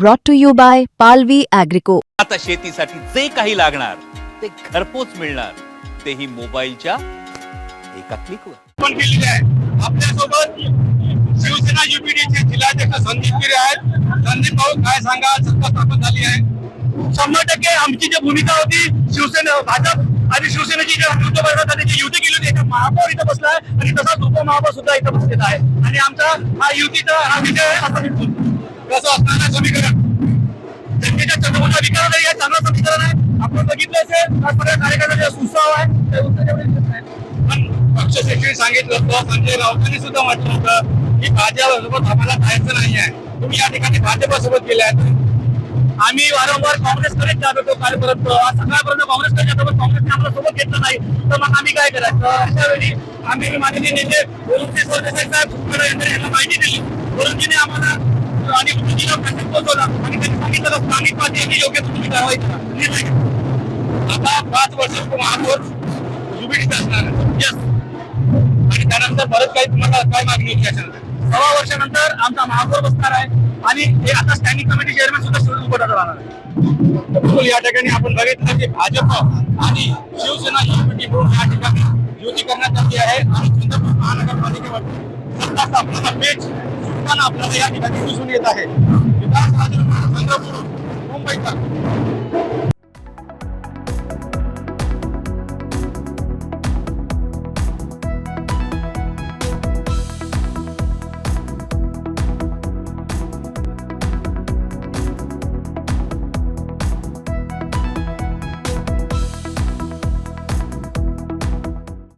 brought to you by Palvi Agrico. आता शेतीसाठी जे काही लागणार ते घरपोच मिळणार. तेही मोबाईलच्या एका क्लिकवर. पण केलेली आहे. आपल्यासोबत शिवसेना युपीडीचे जिल्हाध्यक्ष संदीप गिरे आहेत. संदीप भाऊ काय सांगा? सत्ता स्थापन झाली आहे. शंभर टक्के आमची जी भूमिका होती शिवसेना भाजप आणि शिवसेनेची जे जी युती केली होती. एका महापौर इथं बसलाय आणि तसाच उपमहापौर सुद्धा इथं बसलेला आहे. आणि आमचा हा युतीचा हा विजय आहे असं मी असणार समीकरण जनतेच्या चंद्रपूरचा विकास आहे हे चांगलं समीकरण आहे. आपण बघितलं असेल आज सगळ्या कार्यकर्त्याचा जो उत्साह आहे पण पक्ष सचिव सांगितलं होतं संजय राऊतांनी सुद्धा म्हटलं होतं की भाजपसोबत आम्हाला जायचं नाही आहे. तुम्ही या ठिकाणी भाजपासोबत गेले आहेत. आम्ही वारंवार काँग्रेसकडे जात होतो कालपर्यंत. आज सकाळपर्यंत काँग्रेसकडे जातो पण काँग्रेसने आम्हाला सोबत घेतलं नाही. तर मग आम्ही काय करायचं? अशा वेळी आम्ही माननीय नेते वरुणजी सरदेसाई साहेब यांना माहिती दिली. वरुणजीने आम्हाला आणि पोहोचवला आणि त्यांनी सांगितलं स्थानिक पातळीची योग्य तुम्ही कारवाई करा. आता पाच वर्ष महापौर असणार. आणि त्यानंतर परत काही तुम्हाला काय मागणी होती याच्यानंतर सव्वा वर्षानंतर आमचा महापौर बसणार आहे. आणि हे आता स्टँडिंग कमिटी चेअरमॅन सुद्धा सोडून उभं राहणार आहे. या ठिकाणी आपण बघितलं की भाजप आणि शिवसेना युपीटी म्हणून या ठिकाणी युती करण्यात आली आहे. आणि चंद्रपूर महानगरपालिकेवर सत्ता स्थापनेचा पेच सुटताना आपल्याला या ठिकाणी दिसून येत आहे. विकास राजन चंद्रपूर मुंबईचा.